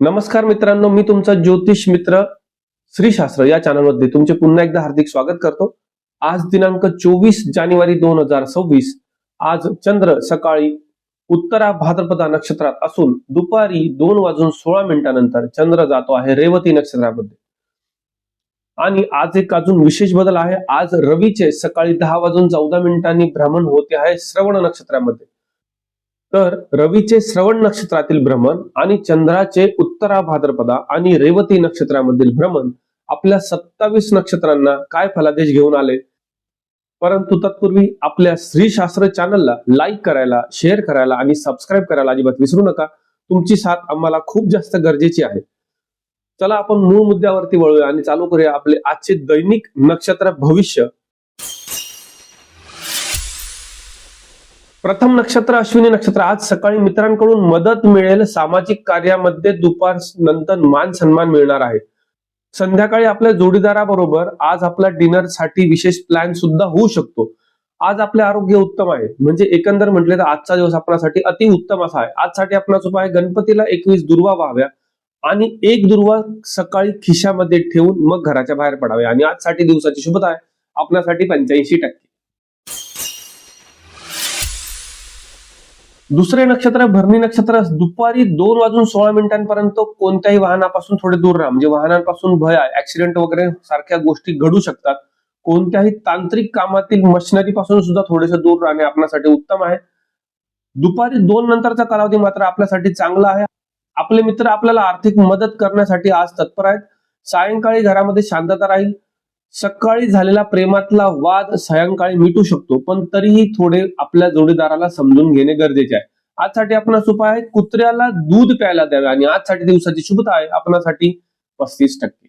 नमस्कार मित्रांनो मी तुमचा ज्योतिष मित्र श्रीशास्त्र या चॅनलमध्ये तुमचे पुन्हा एकदा हार्दिक स्वागत करतो. आज दिनांक चोवीस जानेवारी दोन हजार सव्वीस. आज चंद्र सकाळी उत्तरा भाद्रपदा नक्षत्रात असून दुपारी दोन वाजून सोळा मिनिटानंतर चंद्र जातो आहे रेवती नक्षत्रामध्ये. आणि आज एक अजून विशेष बदल आहे. आज रवीचे सकाळी दहा वाजून चौदा मिनिटांनी भ्रमण होते आहे श्रवण नक्षत्रामध्ये. तर रवीचे श्रवण नक्षत्रातील भ्रमण आणि चंद्राचे उत्तरा भाद्रपदा आणि रेवती नक्षत्रामधील भ्रमण आपल्या सत्तावीस नक्षत्रांना काय फलादेश घेऊन आले? परंतु तत्पूर्वी आपल्या श्रीशास्त्र चॅनलला लाईक करायला शेअर करायला आणि सबस्क्राईब करायला अजिबात विसरू नका. तुमची साथ आम्हाला खूप जास्त गरजेची आहे. चला आपण मूळ मुद्द्यावरती वळूया आणि चालू करूया आपले आजचे दैनिक नक्षत्र भविष्य. प्रथम नक्षत्र अश्विनी नक्षत्र. आज सकाळी मित्रांकडून मदत मिळेल. सामाजिक कार्यामध्ये दुपार नंतर मान सन्मान मिळणार आहे. संध्याकाळी आपल्या जोडीदाराबरोबर आज आपला डिनरसाठी विशेष प्लॅन सुद्धा होऊ शकतो. आज आपले आरोग्य उत्तम आहे. म्हणजे एकंदर म्हटले तर आजचा दिवस आपणासाठी अति उत्तम असा आहे. आजसाठी आपणास उपाय गणपतीला एकवीस दुर्वा व्हाव्या. आणि एक दुर्वा सकाळी खिशामध्ये ठेवून मग घराच्या बाहेर पडावे. आणि आजसाठी दिवसाची शुभता आहे. आपल्यासाठी पंच्याऐंशी टक्के. दुसरे नक्षत्र भरणी नक्षत्र दुपारी दोन वाजून सोळा मिनिटांपर्यंत कोणत्याही वाहनापासून थोडे दूर राहा. म्हणजे वाहनांपासून भय आहे. ऍक्सिडेंट वगैरे सारख्या गोष्टी घडू शकतात. कोणत्याही तांत्रिक कामातील मशिनरी पासून सुद्धा थोडेसे दूर राहणे आपल्यासाठी उत्तम आहे. दुपारी दोन नंतरचा कालावधी मात्र आपल्यासाठी चांगला आहे. आपले मित्र आपल्याला आर्थिक मदत करण्यासाठी आज तत्पर आहेत. सायंकाळी घरामध्ये शांतता राहील. सकाळी झालेला प्रेमातला वाद सायंकाळी मिटू शकतो पण तरीही थोडे आपल्या जोडीदाराला समजून घेणे गरजेचे आहे. आजसाठी आपणास उपाय आहे कुत्र्याला दूध प्यायला द्यावे आणि आजसाठी दिवसाची शुभता आहे. आपणासाठी पस्तीस टक्के.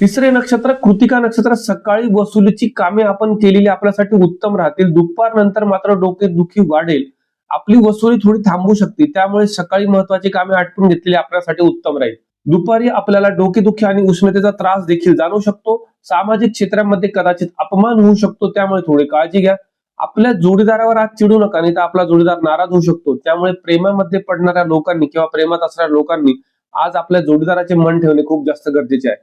तिसरे नक्षत्र कृतिका नक्षत्र सकाळी वसुलीची कामे आपण केलेली आपल्यासाठी उत्तम राहतील. दुपार नंतर मात्र डोके दुखी वाढेल. आपली वसुली थोडी थांबू शकते. त्यामुळे सकाळी महत्वाची कामे आटपून घेतलेली आपल्यासाठी उत्तम राहील. दुपारी आपल्याला डोकेदुखी आणि उष्णतेचा त्रास देखील जाणवू शकतो. सामाजिक क्षेत्रामध्ये कदाचित अपमान होऊ शकतो. त्यामुळे थोडी काळजी घ्या. आपल्या जोडीदारावर आज चिडू नका नाही तर आपला जोडीदार नाराज होऊ शकतो. त्यामुळे प्रेमामध्ये पडणाऱ्या लोकांनी किंवा प्रेमात असणाऱ्या लोकांनी आज आपल्या जोडीदाराचे मन ठेवणे खूप जास्त गरजेचे आहे.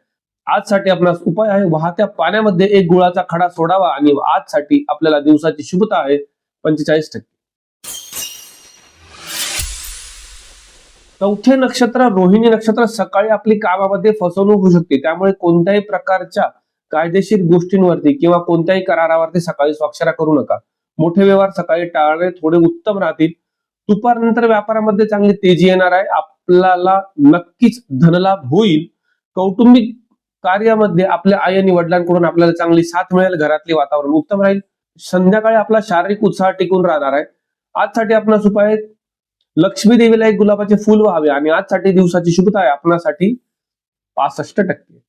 आजसाठी आपणास उपाय आहे. वाहत्या पाण्यामध्ये एक गुळाचा खडा सोडावा आणि आजसाठी आपल्याला दिवसाची शुभता आहे. पंचेचाळीस टक्के. चौथे नक्षत्र रोहिणी नक्षत्र सकाळी आपली कामामध्ये फसवणूक होऊ शकते. त्यामुळे कोणत्याही प्रकारच्या कायदेशीर गोष्टींवरती किंवा कोणत्याही करारावरती सकाळी स्वाक्षऱ्या करू नका. मोठे व्यवहार सकाळी टाळणे थोडे उत्तम राहतील. दुपारनंतर व्यापारामध्ये चांगली तेजी येणार आहे. आपल्याला नक्कीच धनलाभ होईल. कौटुंबिक कार्यामध्ये आपल्या आई आणि वडिलांकडून आपल्याला चांगली साथ मिळेल. घरातले वातावरण उत्तम राहील. संध्याकाळी आपला शारीरिक उत्साह टिकून राहणार आहे. आजसाठी आपणास उपाय लक्ष्मी देवीला एक गुलाबाचे फुल व्हावे आणि आजसाठी दिवसाची शुभता आहे. आपणासाठी पासष्ट टक्के.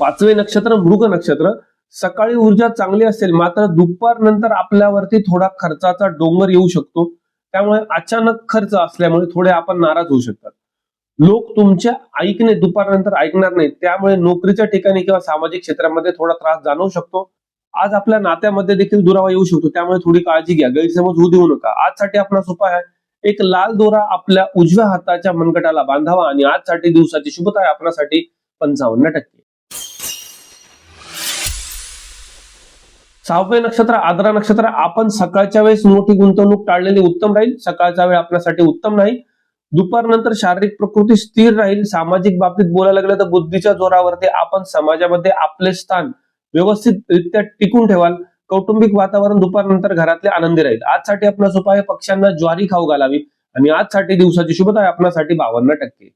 पाचवे नक्षत्र मृग नक्षत्र. सकाळी ऊर्जा चांगली असेल मात्र दुपार नंतर आपल्यावरती थोडा खर्चाचा डोंगर येऊ शकतो. त्यामुळे अचानक खर्च असल्यामुळे थोडे आपण नाराज होऊ शकतात. लोक तुमच्या ऐकणे दुपारनंतर ऐकणार नाही त्यामुळे नोकरीच्या ठिकाणी किंवा सामाजिक क्षेत्रामध्ये थोडा त्रास जाणवू शकतो. आज आपल्या नात्यामध्ये देखील दुरावा येऊ शकतो. त्यामुळे थोडी काळजी घ्या. गैरसमज होऊ देऊ नका. आजसाठी आपणास उपाय आहे. एक लाल दोरा आपल्या उजव्या हाताच्या मनगटाला बांधावा आणि आजसाठी दिवसाची शुभता आहे आपणासाठी पंचावन्न टक्के. सहावे नक्षत्र आद्रा नक्षत्र आपण सकाळच्या वेळेस मोठी गुंतवणूक टाळलेली उत्तम राहील. सकाळचा वेळ आपल्यासाठी उत्तम नाही. दुपारनंतर शारीरिक प्रकृती स्थिर राहील. सामाजिक बाबतीत बोलायला गेलं तर बुद्धीच्या जोरावरती आपण समाजामध्ये आपले स्थान व्यवस्थितरित्या टिकून ठेवाल. कौटुंबिक वातावरण दुपारनंतर घरातले आनंदी राहील. आजसाठी आपणास उपाय आहे, पक्ष्यांना ज्वारी खाऊ घालावी आणि आजसाठी दिवसाची शुभता आहे आपणासाठी बावन्न टक्के.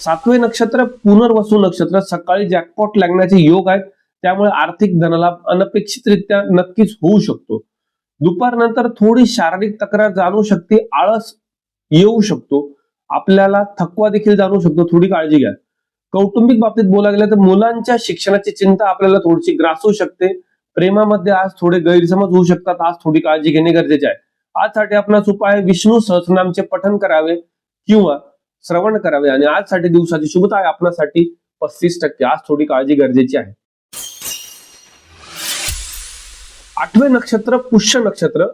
सातवे नक्षत्र पुनर्वसू नक्षत्र. सकाळी जॅकपॉट लागण्याचे योग आहेत. त्यामुळे आर्थिक धनलाभ अनपेक्षितरित्या नक्कीच होऊ शकतो. दुपारनंतर थोडी शारीरिक तक्रार जाणू शकते. आळस येऊ शकतो. आपल्याला थकवा देखील जाणू शकतो. थोडी काळजी घ्या. कौटुंबिक बाबतीत बोलायला गेलं तर मुलांच्या शिक्षणाची चिंता आपल्याला थोडीशी ग्रासू शकते. प्रेमामध्ये आज थोडे गैरसमज होऊ शकतात. आज थोडी काळजी घेणे गरजेचे आहे. आजसाठी आपणास उपाय विष्णू सहस्रनामचे पठन करावे किंवा श्रवण करावे आणि आजसाठी दिवसाची शुभता आहे आपणासाठी पस्तीस टक्के. आज थोडी काळजी गरजेची आहे. आठवे नक्षत्र पुष्य नक्षत्र.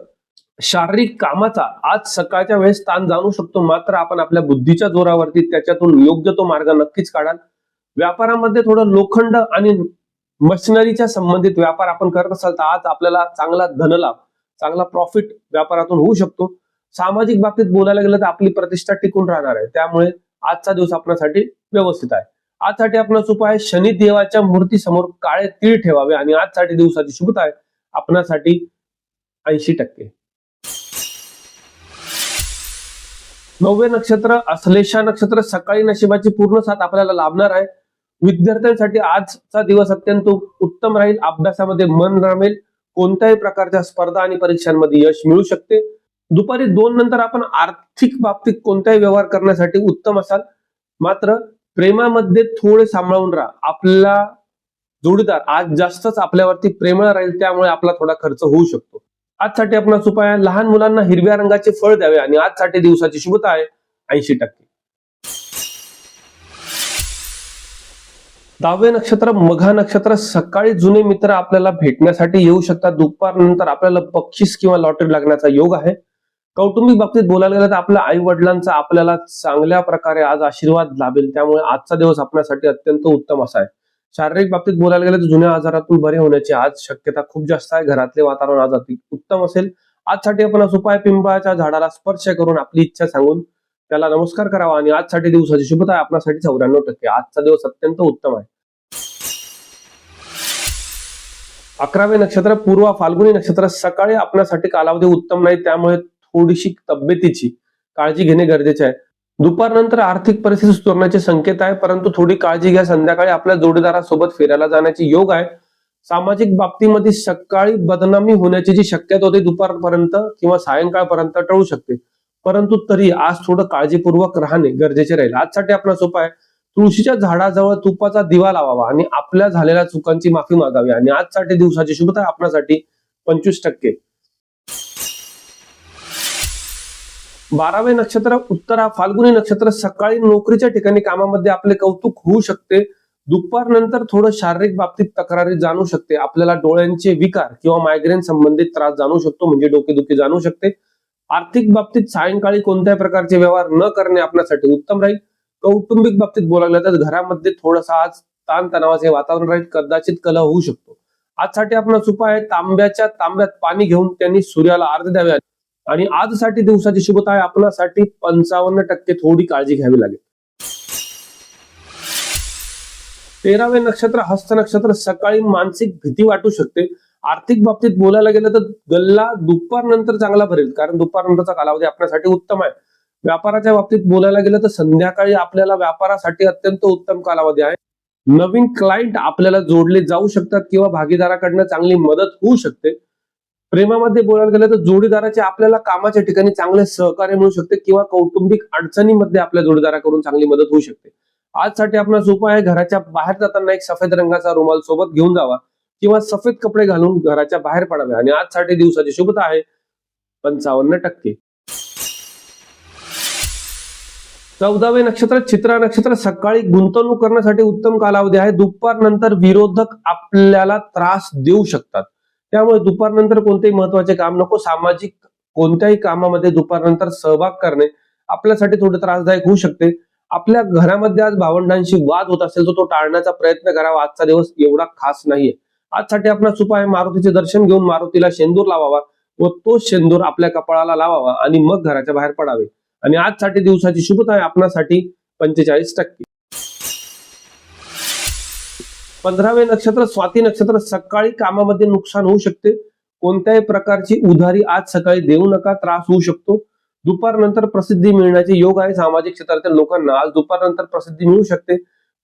शारीरिक कामाचा आज सकाळच्या वेळेस ताण जाणू शकतो. मात्र आपण आपल्या बुद्धीच्या जोरावरती त्याच्यातून योग्य तो मार्ग नक्कीच काढाल. व्यापारामध्ये थोडं लोखंड आणि मशिनरीच्या संबंधित व्यापार आपण करत असाल तर आज आपल्याला चांगला धनलाभ चांगला प्रॉफिट व्यापारातून होऊ शकतो. सामाजिक बाबतीत बोलायला गेलं तर आपली प्रतिष्ठा टिकून राहणार आहे. त्यामुळे आजचा दिवस आपल्यासाठी व्यवस्थित आहे. आजसाठी आपणास उपाय शनिदेवाच्या मूर्तीसमोर काळे तीळ ठेवावे आणि आजसाठी दिवसाची शुभता आहे. आपणासाठी ऐंशी टक्के. नववे नक्षत्र अश्लेषा नक्षत्र सकाळी नशिबाची पूर्ण साथ आपल्याला लाभणार आहे. विद्यार्थ्यांसाठी आजचा दिवस अत्यंत उत्तम राहील. अभ्यासामध्ये मन रमेल. कोणत्याही प्रकारच्या स्पर्धा आणि परीक्षांमध्ये यश मिळू शकते. दुपारी दोन नंतर आपण आर्थिक बाबतीत कोणताही व्यवहार करण्यासाठी उत्तम असाल. मात्र प्रेमामध्ये थोडे सांभाळून राहा. आपला जोडीदार आज जास्तच आपल्यावरती प्रेमळ राहील त्यामुळे आपला थोडा खर्च होऊ शकतो. आजसाठी आपणास उपाय आहे, लहान मुलांना हिरव्या रंगाचे फळ द्यावे आणि आजसाठी दिवसाची शुभता आहे ऐंशी टक्के. दहावे नक्षत्र मघा नक्षत्र सकाळी जुने मित्र आपल्याला भेटण्यासाठी येऊ शकतात. दुपारनंतर आपल्याला बक्षीस किंवा लॉटरी लागण्याचा योग आहे. कौटुंबिक बाबतीत बोलायला गेलं तर आपल्या आई वडिलांचा आपल्याला चांगल्या प्रकारे आज आशीर्वाद लाभेल. त्यामुळे आजचा दिवस आपल्यासाठी अत्यंत उत्तम असा आहे. शारीरिक बाबतीत बोलायला गेलं तर जुन्या आजारातून बरे होण्याची आज शक्यता खूप जास्त आहे. घरातले वातावरण आज अति उत्तम असेल. आजसाठी आपण आज उपाय पिंपळाच्या झाडाला स्पर्श करून आपली इच्छा सांगून त्याला नमस्कार करावा आणि आजसाठी दिवसाची शुभता आहे. आपल्यासाठी चौऱ्याण्णव टक्के. आजचा दिवस अत्यंत उत्तम आहे. अकरावे नक्षत्र पूर्व फाल्गुनी नक्षत्र सकाळी आपल्यासाठी कालावधी उत्तम नाही. त्यामुळे थोडीशी तब्येतीची काळजी घेणे गरजेचे आहे. दुपारनंतर आर्थिक परिस्थिती सुधारण्याचे संकेत आहे परंतु थोडी काळजी घ्या. संध्याकाळी आपल्या जोडीदारासोबत फिरायला जाण्याचे योग आहे. सामाजिक बाबतीमध्ये सकाळी बदनामी होण्याची जी शक्यता होती दुपारपर्यंत किंवा सायंकाळपर्यंत टळू शकते. परंतु तरी आज थोडं काळजीपूर्वक राहणे गरजेचे राहील. आजसाठी आपला आहे. तुळशीच्या झाडाजवळ तुपाचा दिवा लावावा आणि आपल्या झालेल्या चुकांची माफी मागावी. आणि आजसाठी दिवसाची शुभता आपणासाठी. पंचवीस टक्के. बारावे नक्षत्र उत्तरा फाल्गुनी नक्षत्र सकाळी नोकरीच्या ठिकाणी कामामध्ये आपले कौतुक होऊ शकते. दुपारनंतर थोडं शारीरिक बाबतीत तक्रारी जाणू शकते. आपल्याला डोळ्यांचे विकार किंवा मायग्रेन संबंधित त्रास जाणू शकतो म्हणजे डोकेदुखी जाणू शकते. आर्थिक बाबतीत सायंकाळी कोणत्याही प्रकारचे व्यवहार न करणे आपल्यासाठी उत्तम राहील. कौटुंबिक बाबतीत बोलायला तर घरामध्ये थोडासा आज ताणतणावाचे वातावरण राहील. कदाचित कलह होऊ शकतो. आजसाठी आपला उपाय आहे तांब्याच्या तांब्यात पाणी घेऊन त्यांनी सूर्याला अर्ध द्यावे. आणि आजसाठी दिवसाची शुभता आहे आपल्यासाठी पंचावन्न टक्के थोडी काळजी घ्यावी लागेल. तेरावे नक्षत्र हस्त नक्षत्र सकाळी मानसिक भीती वाटू शकते. आर्थिक बाबतीत बोलायला गेलं तर गल्ला दुपारनंतर चांगला भरेल कारण दुपारनंतरचा कालावधी आपल्यासाठी उत्तम आहे. व्यापाराच्या बाबतीत बोलायला गेलं तर संध्याकाळी आपल्याला व्यापारासाठी अत्यंत उत्तम कालावधी आहे. नवीन क्लायंट आपल्याला जोडले जाऊ शकतात किंवा भागीदाराकडनं चांगली मदत होऊ शकते. प्रेमामध्ये बोलायला गेलं तर जोडीदाराचे आपल्याला कामाच्या ठिकाणी चांगले सहकार्य मिळू शकते किंवा कौटुंबिक अडचणीमध्ये आपल्या जोडीदाराकडून चांगली मदत होऊ शकते. आजसाठी आपला सोपा आहे घराच्या बाहेर जाताना एक सफेद रंगाचा रुमाल सोबत घेऊन जावा किंवा सफेद कपडे घालून घराच्या बाहेर पडावे. आणि आजसाठी दिवसाची शुभता आहे पंचावन्न टक्के. चौदावे नक्षत्र चित्रा नक्षत्र सकाळी गुंतवणूक करण्यासाठी उत्तम कालावधी आहे. दुपारनंतर विरोधक आपल्याला त्रास देऊ शकतात. त्यामुळे दुपारनंतर कोणतेही महत्त्वाचे काम नको. सामाजिक कोणत्याही कामामध्ये दुपारनंतर सहभाग करणे आपल्यासाठी थोडं त्रासदायक होऊ शकते. आपल्या घरामध्ये आज भावंडांशी वाद होत असेल तर तो टाळण्याचा प्रयत्न करावा. आजचा दिवस एवढा खास नाहीये. आजसाठी आपला उपाय मारुतीचे दर्शन घेऊन मारुतीला शेंदूर लावावा व तो शेंदूर आपल्या कपाळाला लावावा आणि मग घराच्या बाहेर पडावे. आणि आजसाठी दिवसाची शुभता आहे आपणासाठी पंचेचाळीस टक्के. पंधरावे नक्षत्र स्वाती नक्षत्र सकाळी कामामध्ये नुकसान होऊ शकते. कोणत्याही प्रकारची उधारी आज सकाळी देऊ नका त्रास होऊ शकतो. दुपारनंतर प्रसिद्धी मिळण्याचे योग आहे. सामाजिक क्षेत्रातील लोकांना आज दुपारनंतर प्रसिद्धी मिळू शकते.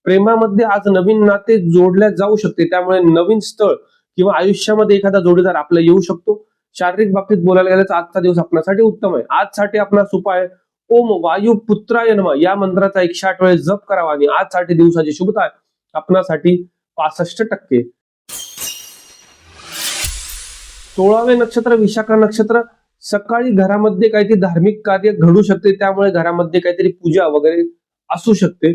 प्रेमामध्ये आज नवीन नाते जोडल्या जाऊ शकते. त्यामुळे नवीन स्थळ किंवा आयुष्यामध्ये एखादा जोडीदार आपला येऊ शकतो. शारीरिक बाबतीत बोलायला गेलं तर आजचा दिवस आपल्यासाठी उत्तम आहे. आजसाठी आपला उपाय ओम वायू पुत्राय या मंत्राचा एकशे आठ वेळेस जप करावा आणि आजसाठी दिवसाची शुभता आहे. आपणासाठी पासष्ट टक्के. सोळावे नक्षत्र विशाखा नक्षत्र सकाळी घरामध्ये काहीतरी धार्मिक कार्य घडू शकते त्यामुळे घरामध्ये काहीतरी पूजा वगैरे असू शकते.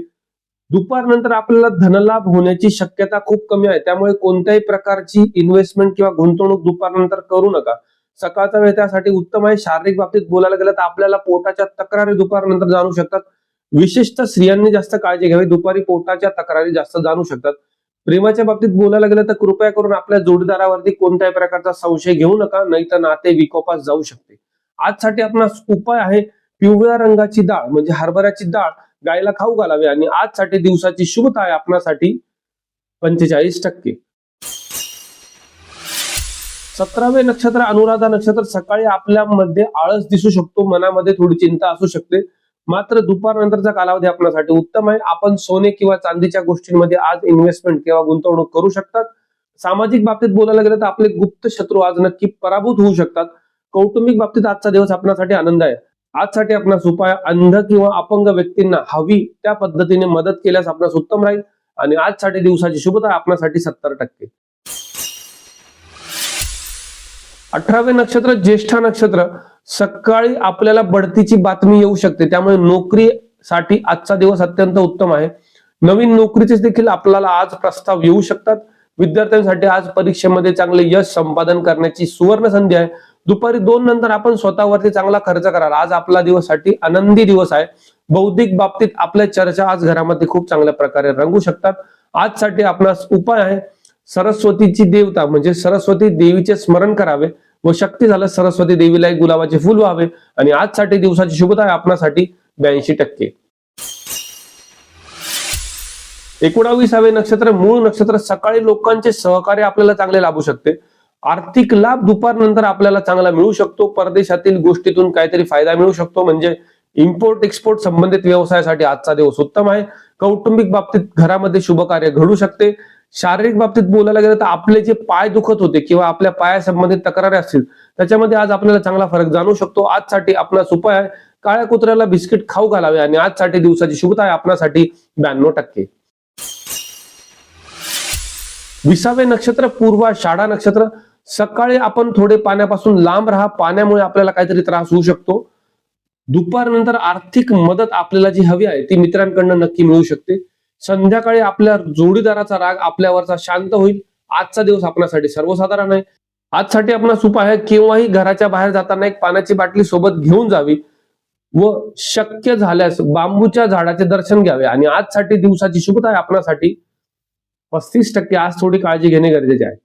दुपारनंतर आपल्याला धनलाभ होण्याची शक्यता खूप कमी आहे त्यामुळे कोणत्याही प्रकारची इन्व्हेस्टमेंट किंवा गुंतवणूक दुपारनंतर करू नका. सकाळचा वेळ त्यासाठी उत्तम आहे शारीरिक बाबतीत बोलायला गेलं तर आपल्याला पोटाच्या तक्रारी दुपारनंतर जाणू शकतात. विशेषतः स्त्रियांनी जास्त काळजी घ्यावी दुपारी पोटाच्या तक्रारी जास्त जाणू शकतात. प्रेमाच्या बाबतीत बोलायला गेलं तर कृपया करून आपल्या जोडीदारावरती कोणत्याही प्रकारचा संशय घेऊ नका नाहीतर नाते विकोपास जाऊ शकते. आजसाठी आपणास उपाय आहे पिवळ्या रंगाची डाळ म्हणजे हरभऱ्याची डाळ गायला खाऊ घालावी आणि आजसाठी दिवसाची शुभता आहे आपणासाठी पंचेचाळीस टक्के. सतरावे नक्षत्र अनुराधा नक्षत्र सकाळी आपल्यामध्ये आळस दिसू शकतो मनामध्ये थोडी चिंता असू शकते. मात्र दुपारनंतरचा कालावधी आपल्यासाठी उत्तम आहे. आपण सोने किंवा चांदीच्या गोष्टींमध्ये आज इन्व्हेस्टमेंट किंवा गुंतवणूक करू शकतात. सामाजिक बाबतीत बोलायला गेलं तर आपले गुप्त शत्रू आज नक्की पराभूत होऊ शकतात. कौटुंबिक बाबतीत आजचा दिवस आपल्यासाठी आनंद आहे. आजसाठी आपणास उपाय अंध किंवा अपंग व्यक्तींना हवी त्या पद्धतीने मदत केल्यास आपणास उत्तम राहील. आणि आजसाठी दिवसाची शुभता आपणासाठी सत्तर टक्के. अठरावे नक्षत्र ज्येष्ठा नक्षत्र. सकाळी आपल्याला बढतीची बातमी येऊ शकते. त्यामुळे नोकरीसाठी आजचा दिवस अत्यंत उत्तम आहे. नवीन नोकरीचे देखील आपल्याला आज प्रस्ताव येऊ शकतात. विद्यार्थ्यांसाठी आज परीक्षेमध्ये चांगले यश संपादन करण्याची सुवर्ण संधी आहे. दुपारी दोन नंतर आपण स्वतःवरती चांगला खर्च कराल. आज आपला दिवससाठी आनंदी दिवस आहे. बौद्धिक बाबतीत आपल्या चर्चा आज घरामध्ये खूप चांगल्या प्रकारे रंगू शकतात. आजसाठी आपणास उपाय आहे. सरस्वतीची देवता म्हणजे सरस्वती देवीचे स्मरण करावे. व शक्ती झालं सरस्वती देवीला एक गुलाबाचे फुल व्हावे. आणि आजसाठी दिवसाची शुभता आहे आपणासाठी ब्याऐंशी टक्के. एकोणावीसावे नक्षत्र मूळ नक्षत्र सकाळी लोकांचे सहकार्य आपल्याला चांगले लाभू शकते. आर्थिक लाभ दुपारनंतर आपल्याला चांगला मिळू शकतो. परदेशातील गोष्टीतून काहीतरी फायदा मिळू शकतो. म्हणजे इम्पोर्ट एक्सपोर्ट संबंधित व्यवसायासाठी आजचा दिवस उत्तम आहे. कौटुंबिक बाबतीत घरामध्ये शुभ कार्य घडू शकते. शारीरिक बाबतीत बोलायला गेलं तर आपले जे पाय दुखत होते किंवा आपल्या पायासंबंधित तक्रारी असतील त्याच्यामध्ये आज आपल्याला चांगला फरक जाणू शकतो. आजसाठी आपला उपाय आहे. काळ्या कुत्र्याला बिस्किट खाऊ घालावे आणि आजसाठी दिवसाची शुभता आहे. आपणासाठी ब्याण्णव टक्के. विसावे नक्षत्र पूर्वा शाळा नक्षत्र. सकाळी आपण थोडे पाण्यापासून लांब राहा. पाण्यामुळे आपल्याला काहीतरी त्रास होऊ शकतो. दुपारनंतर आर्थिक मदत आपल्याला जी हवी आहे ती मित्रांकडनं नक्की मिळू शकते. संध्याकाळी आपल्या जोडीदाराचा राग आपल्यावरचा शांत होईल. आजचा दिवस आपल्यासाठी सर्वसाधारण आहे. आजसाठी आपणास सुप आहे केव्हाही घराच्या बाहेर जाताना एक पाण्याची बाटली सोबत घेऊन जावी व शक्य झाल्यास बांबूच्या झाडाचे दर्शन घ्यावे. आणि आजसाठी दिवसाची शुभता आहे आपणासाठी. पस्तीस टक्के आज थोडी काळजी घेणे गरजेचे आहे.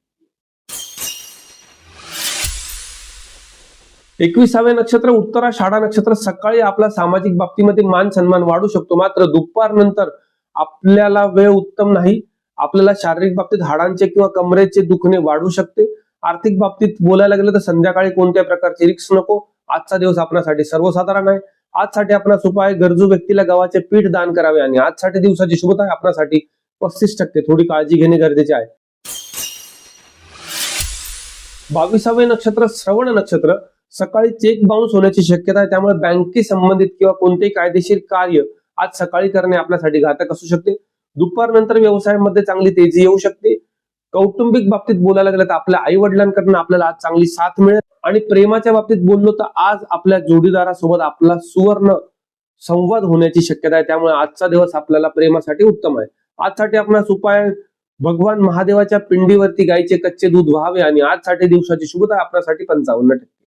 एकविसावे नक्षत्र उत्तरा शाळा नक्षत्र सकाळी आपला सामाजिक बाबतीमध्ये मान सन्मान वाढू शकतो. मात्र दुपारनंतर आपल्याला वेळ उत्तम नाही. आपल्याला शारीरिक बाबतीत हाडांचे किंवा कमरेचे दुखणे वाढू शकते. आर्थिक बाबतीत बोलायला गेलं तर संध्याकाळी कोणत्या प्रकारचे रिक्स नको? आजचा दिवस आपणासाठी सर्वसाधारण आहे. आजसाठी आपणास उपाय गरजू व्यक्तीला गव्हाचे पीठ दान करावे आणि आजसाठी दिवसाची शुभता आहे पस्तीस टक्के. थोडी काळजी घेणे गरजेचे आहे. बावीसावे नक्षत्र श्रवण नक्षत्र. सकाळी चेक बाउन्स होण्याची शक्यता आहे. त्यामुळे बँकेशी संबंधित किंवा कोणतेही कायदेशीर कार्य आज सकाळी करणे आपल्यासाठी घातक असू शकते. दुपारनंतर व्यवसायामध्ये चांगली तेजी येऊ शकते. कौटुंबिक बाबतीत बोलायला गेलं तर आपल्या आई वडिलांकडून आपल्याला आज चांगली साथ मिळेल. आणि प्रेमाच्या बाबतीत बोललो तर आज आपल्या जोडीदारासोबत आपला सुवर्ण संवाद होण्याची शक्यता आहे. त्यामुळे आजचा दिवस आपल्याला प्रेमासाठी उत्तम आहे. आजसाठी आपणास उपाय भगवान महादेवाच्या पिंडीवरती गायीचे कच्चे दूध व्हावे आणि आजसाठी दिवसाची शुभता आपल्यासाठी पंचावन्न टक्के.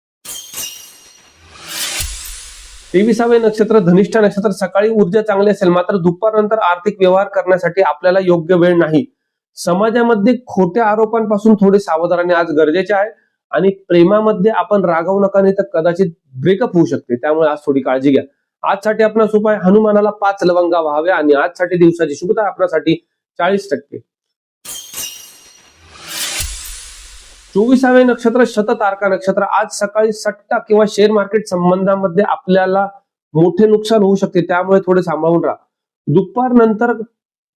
तेविसावे नक्षत्र धनिष्ठा नक्षत्र सकाळी ऊर्जा चांगली असेल मात्र दुपारनंतर आर्थिक व्यवहार करण्यासाठी आपल्याला योग्य वेळ नाही. समाजामध्ये खोट्या आरोपांपासून थोडे सावधानी आज गरजेचे आहे आणि प्रेमामध्ये आपण रागवू नका नाही तर कदाचित ब्रेकअप होऊ शकते. त्यामुळे आज थोडी काळजी घ्या. आजसाठी आपणास उपाय हनुमानाला पाच लवंगा व्हावे आणि आजसाठी दिवसाची शुभता आपल्यासाठी चाळीस टक्के. चोवीसावे नक्षत्र शततारका नक्षत्र. आज सकाळी सट्टा किंवा शेअर मार्केट संबंधामध्ये आपल्याला मोठे नुकसान होऊ शकते. त्यामुळे थोडे सांभाळून राहा. दुपारनंतर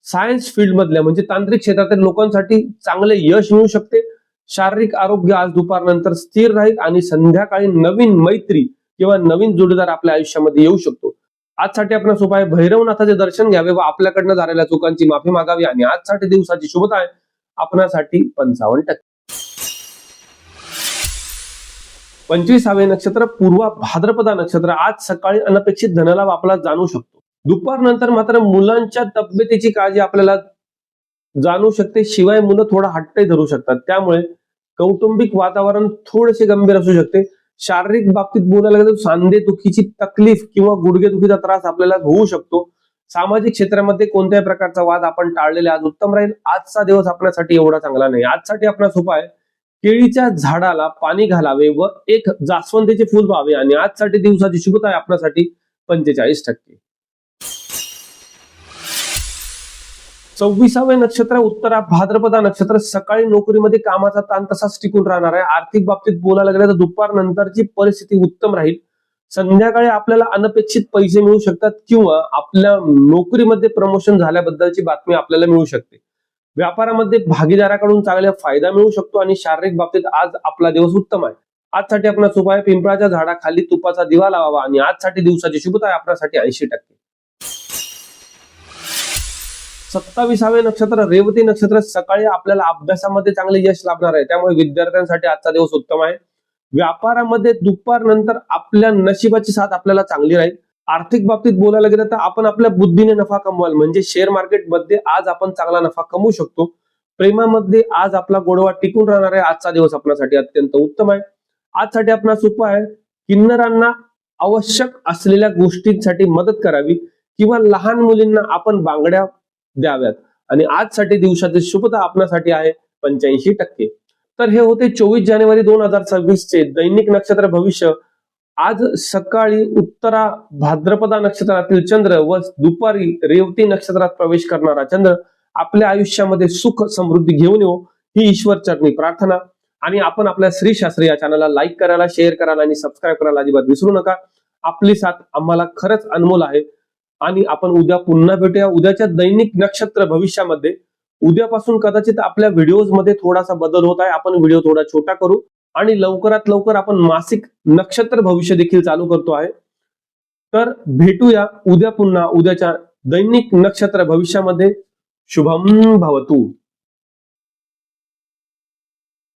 सायन्स फील्ड मधल्या म्हणजे तांत्रिक क्षेत्रातील लोकांसाठी चांगले यश मिळू शकते. शारीरिक आरोग्य आज दुपारनंतर स्थिर राहील आणि संध्याकाळी नवीन मैत्री किंवा नवीन जोडीदार आपल्या आयुष्यामध्ये येऊ शकतो. आजसाठी आपण उपाय भैरवनाथाचे दर्शन घ्यावे व आपल्याकडनं झालेल्या चुकांची माफी मागावी आणि आजसाठी दिवसाची शुभता आहे आपणासाठी पंचावन्न टक्के. पंचवीसावे नक्षत्र पूर्वा भाद्रपदा नक्षत्र. आज सकाळी अनपेक्षित धनलाभ आपला जाणू शकतो. दुपारनंतर मात्र मुलांच्या तब्येतीची काळजी आपल्याला जाणू शकते. शिवाय मुलं थोडा हट्टही धरू शकतात. त्यामुळे कौटुंबिक वातावरण थोडेसे गंभीर असू शकते. शारीरिक बाबतीत बोलायला गेलं तर सांधे दुखीची तकलीफ किंवा गुडघे दुखीचा त्रास आपल्याला होऊ शकतो. सामाजिक क्षेत्रामध्ये कोणत्याही प्रकारचा वाद आपण टाळलेला आज उत्तम राहील. आजचा दिवस आपल्यासाठी एवढा चांगला नाही. आजसाठी आपणास उपाय केळीच्या झाडाला पाणी घालावे व एक जास्वंदीचे फुल व्हावे. आणि आजसाठी दिवसाची शुभता आहे आपल्यासाठी पंचेचाळीस टक्के. सव्वीसावे नक्षत्र उत्तरा भाद्रपदा नक्षत्र सकाळी नोकरीमध्ये कामाचा ताण तसाच टिकून राहणार आहे. आर्थिक बाबतीत बोलायला गेलं तर दुपार नंतरची परिस्थिती उत्तम राहील. संध्याकाळी आपल्याला अनपेक्षित पैसे मिळू शकतात किंवा आपल्या नोकरीमध्ये प्रमोशन झाल्याबद्दलची बातमी आपल्याला मिळू शकते. व्यापारामध्ये भागीदाराकडून चांगला फायदा मिळू शकतो आणि शारीरिक बाबतीत आज आपला दिवस उत्तम आहे. आजसाठी आपला उपाय पिंपळाच्या झाडाखाली तुपाचा दिवा लावावा आणि आजसाठी दिवसाची शुभता आहे आपल्यासाठी ऐंशी टक्के. सत्तावीसावे नक्षत्र रेवती नक्षत्र सकाळी आपल्याला अभ्यासामध्ये चांगले यश लाभणार आहे. त्यामुळे विद्यार्थ्यांसाठी आजचा दिवस उत्तम आहे. व्यापारामध्ये दुपार नंतर आपल्या नशिबाची साथ आपल्याला चांगली राहील. आर्थिक बाबतीत बोलायला गेलं तर आपण आपल्या बुद्धीने नफा कमवाल. म्हणजे शेअर मार्केटमध्ये आज आपण चांगला नफा कमवू शकतो. प्रेमामध्ये आज आपला गोडवा टिकून राहणार आहे. आजचा दिवस आपल्यासाठी अत्यंत उत्तम आहे. आजसाठी आपण सोपं आहे. किन्नरांना आवश्यक असलेल्या गोष्टींसाठी मदत करावी किंवा लहान मुलींना आपण बांगड्या द्याव्यात. आणि आजसाठी दिवसाची शुभता आपणासाठी आहे पंच्याऐंशी टक्के. तर हे होते चोवीस जानेवारी दोन हजार सव्वीस चे दैनिक नक्षत्र भविष्य. आज सकाळी उत्तरा भाद्रपदा नक्षत्रातील चंद्र व दुपारी रेवती नक्षत्रात प्रवेश करणारा चंद्र आपल्या आयुष्यामध्ये सुख समृद्धी घेऊन येऊ ही ईश्वर चरणी प्रार्थना. आणि आपण आपल्या श्री शास्त्री या चॅनलला लाईक करायला शेअर करायला आणि सबस्क्राईब करायला अजिबात विसरू नका. आपली साथ आम्हाला खरंच अनमोल आहे. आणि आपण उद्या पुन्हा भेटूया. उद्याच्या दैनिक नक्षत्र भविष्यामध्ये. उद्यापासून कदाचित आपल्या व्हिडिओजमध्ये थोडासा बदल होत आहे. आपण व्हिडिओ थोडा छोटा करू. आणि लवकरात लवकर आपण मासिक नक्षत्र भविष्य देखील चालू करतो आहे. तर भेटूया उद्या पुन्हा उद्याच्या दैनिक नक्षत्र भविष्यामध्ये. शुभम भवतू.